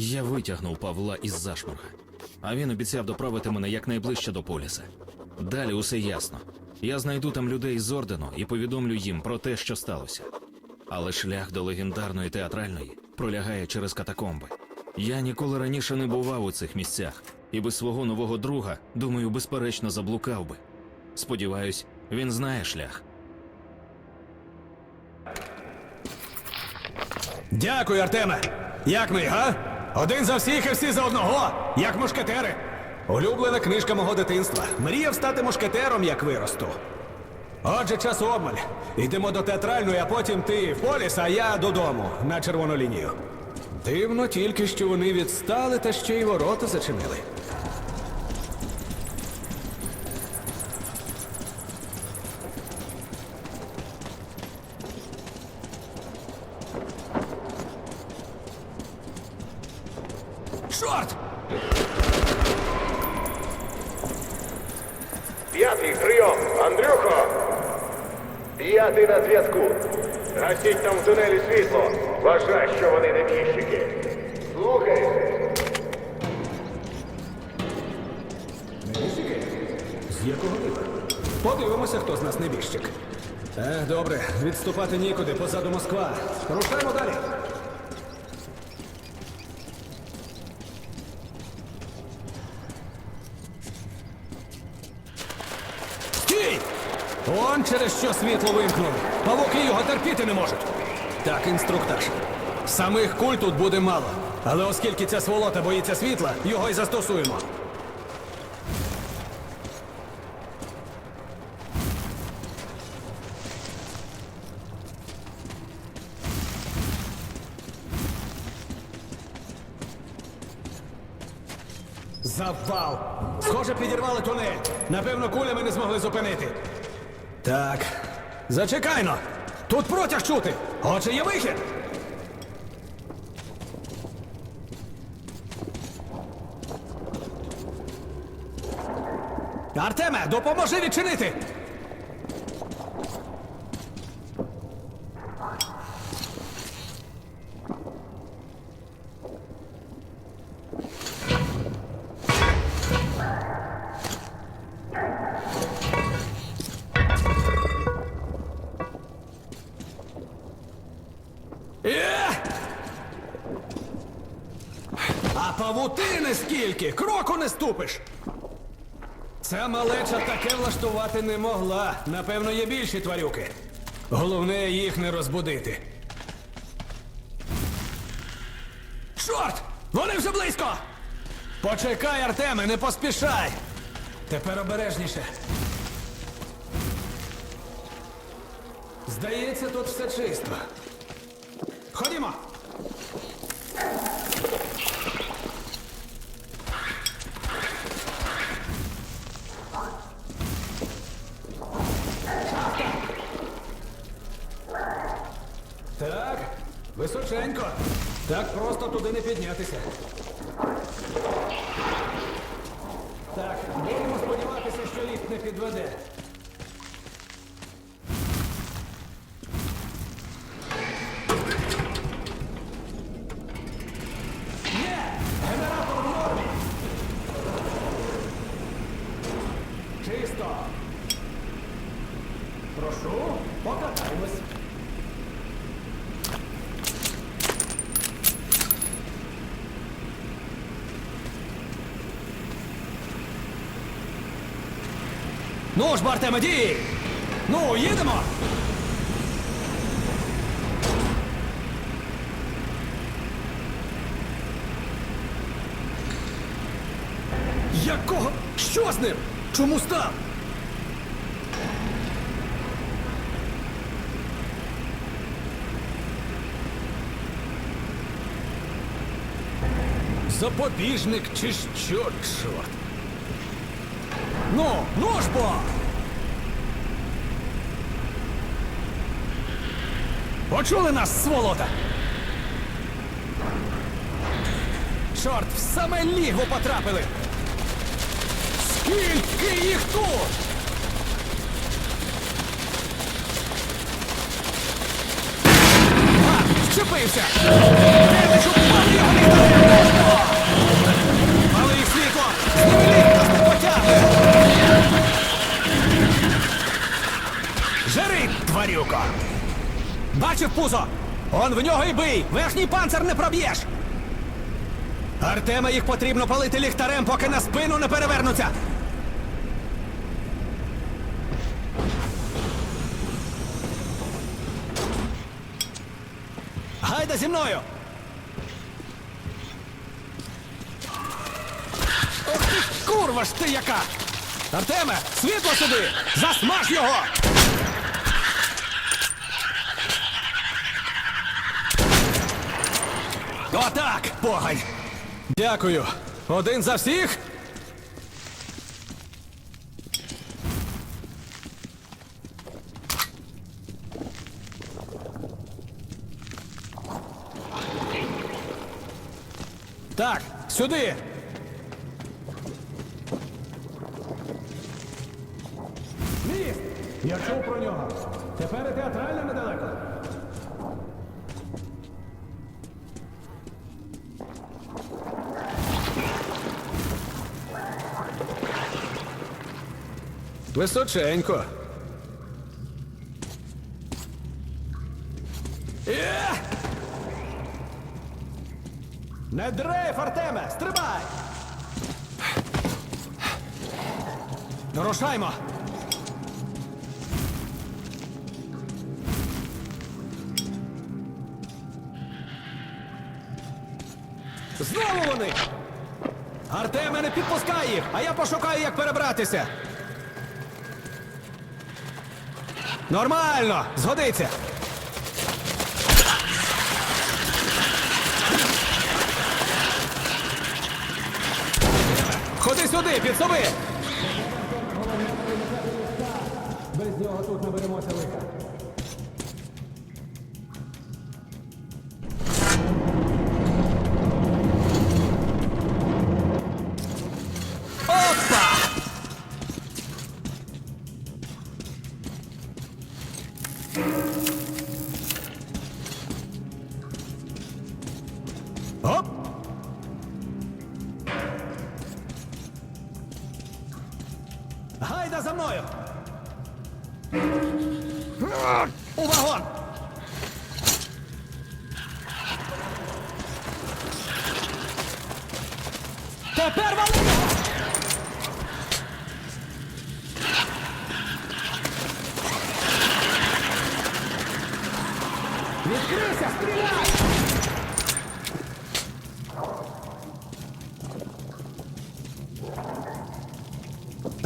Я витягнув Павла із зашморга, а він обіцяв доправити мене якнайближче до поліса. Далі усе ясно. Я знайду там людей з ордену і повідомлю їм про те, що сталося. Але шлях до легендарної театральної пролягає через катакомби. Я ніколи раніше не бував у цих місцях, і без свого нового друга, думаю, безперечно заблукав би. Сподіваюсь, він знає шлях. Дякую, Артеме. Як ми, га? Один за всіх і всі за одного, як мушкетери. Улюблена книжка мого дитинства. Мріяв стати мушкетером, як виросту. Отже, час обмаль. Йдемо до театральної, а потім ти в поліс, а я додому на червону лінію. Дивно тільки, що вони відстали та ще й ворота зачинили. Чорт! П'ятий прийом, Андрюхо! П'ятий на зв'язку. Гасіть там в тунелі світло. Вважай, що вони небіжчики. Слухай. З якого дива? Подивимося, хто з нас небіжчик. Е, добре, відступати нікуди, позаду Москва. Рушаємо далі. Стій! Он через що світло вимкнули. Павуки його терпіти не можуть. Так, інструктаж. Самих куль тут буде мало. Але оскільки ця сволота боїться світла, його й застосуємо. Завал! Схоже, підірвали тунель. Напевно, кулями не змогли зупинити. Так. Зачекайно! Тут протяг чути! Отже, є вихід! Артеме, допоможи відчинити! Павутини скільки? Кроку не ступиш. Ця малеча таке влаштувати не могла. Напевно, є більші тварюки. Головне їх не розбудити. Чорт! Вони вже близько! Почекай, Артеме, не поспішай! Тепер обережніше. Здається, тут все чисто. Ходімо! Так просто туди не піднятися. Так, будемо сподіватися, що ліфт не підведе. Є! Генератор в нормі! Чисто! Прошу, покатаємось. Ну ж, Бартеме, дій! Ну, їдемо! Якого? Що з ним? Чому став? Запобіжник чи що, чорт? Ну, ну бо! Почули нас, сволота? Чорт, в саме лігво потрапили! Скільки їх тут? А, вчепився! Тварюко! Бачив пузо? Он в нього й бий! Верхній панцир не проб'єш! Артема їх потрібно палити ліхтарем, поки на спину не перевернуться! Гайда зі мною! Ох ти, курва ж ти яка! Артеме, світло сюди! Засмаж його! Отак, погань! Дякую. Один за всіх? Так, сюди. Міст! Я чув про нього. Тепер і недалеко. Височенько. Не дрейф, Артеме! Стрибай! Рушаймо! Знову вони! Артеме, не підпускай їх, а я пошукаю, як перебратися. Нормально, згодиться. Ходи сюди, підсоби! Гайда за мною! У вагон! Тепер вали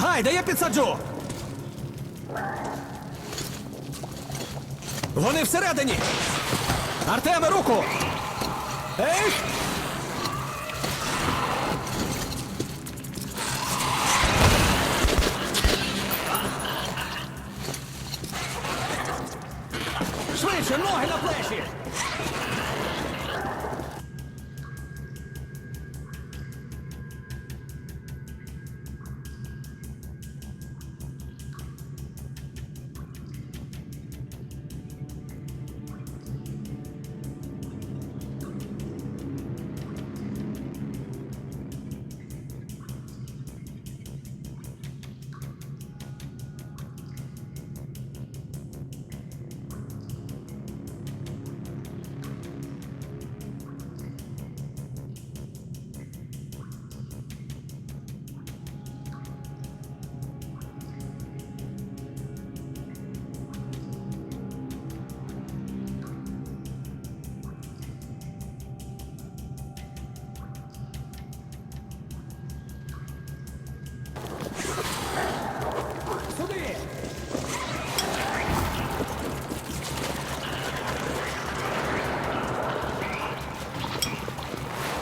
Гайда, я підсаджу! Вони всередині! Артеме, руку! Ей! Швидше, ноги на плечі!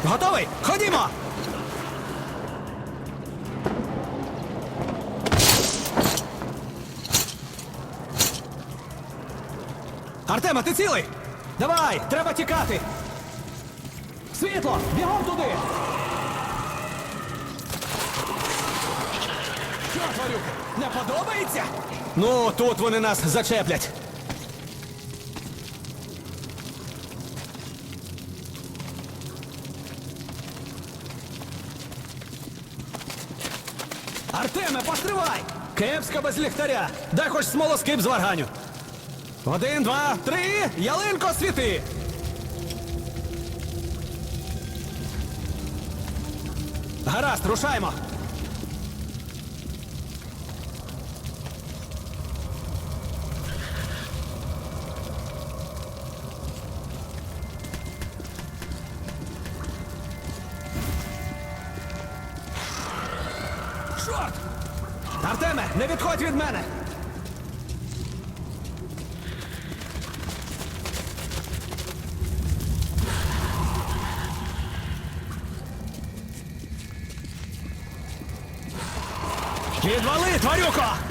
Готовий? Ходімо! Артема, ти цілий? Давай, треба тікати! Світло! Бігом туди! Що, тварюки, не подобається? Ну, тут вони нас зачеплять. Артеме, постривай! Кепська без ліхтаря! Дай хоч смолоскип з варганю. Один, два, три! Ялинко світи! Гаразд, рушаймо! Відвали, тварюко!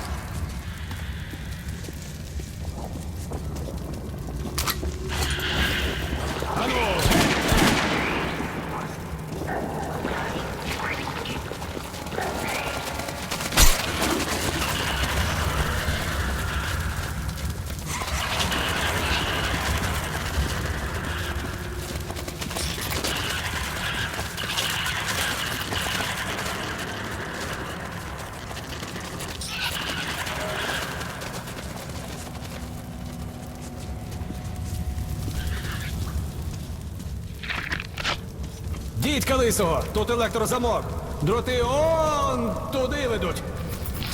Дідька лисого, тут електрозамок. Дроти он туди ведуть.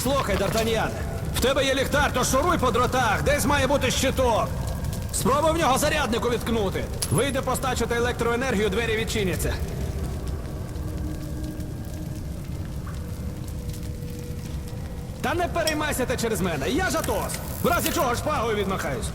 Слухай, Д'Артаньян, в тебе є ліхтар, то шуруй по дротах, десь має бути щиток. Спробуй в нього заряднику відкнути. Вийде постачити електроенергію, двері відчиняться. Та не переймайся ти через мене, я ж Атос. В разі чого шпагою відмахаюсь.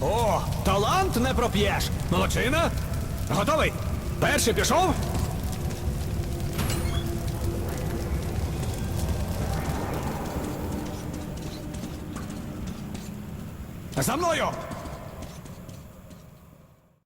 О, талант не проп'єш. Молодчина. Готовий? Перший пішов. За мною!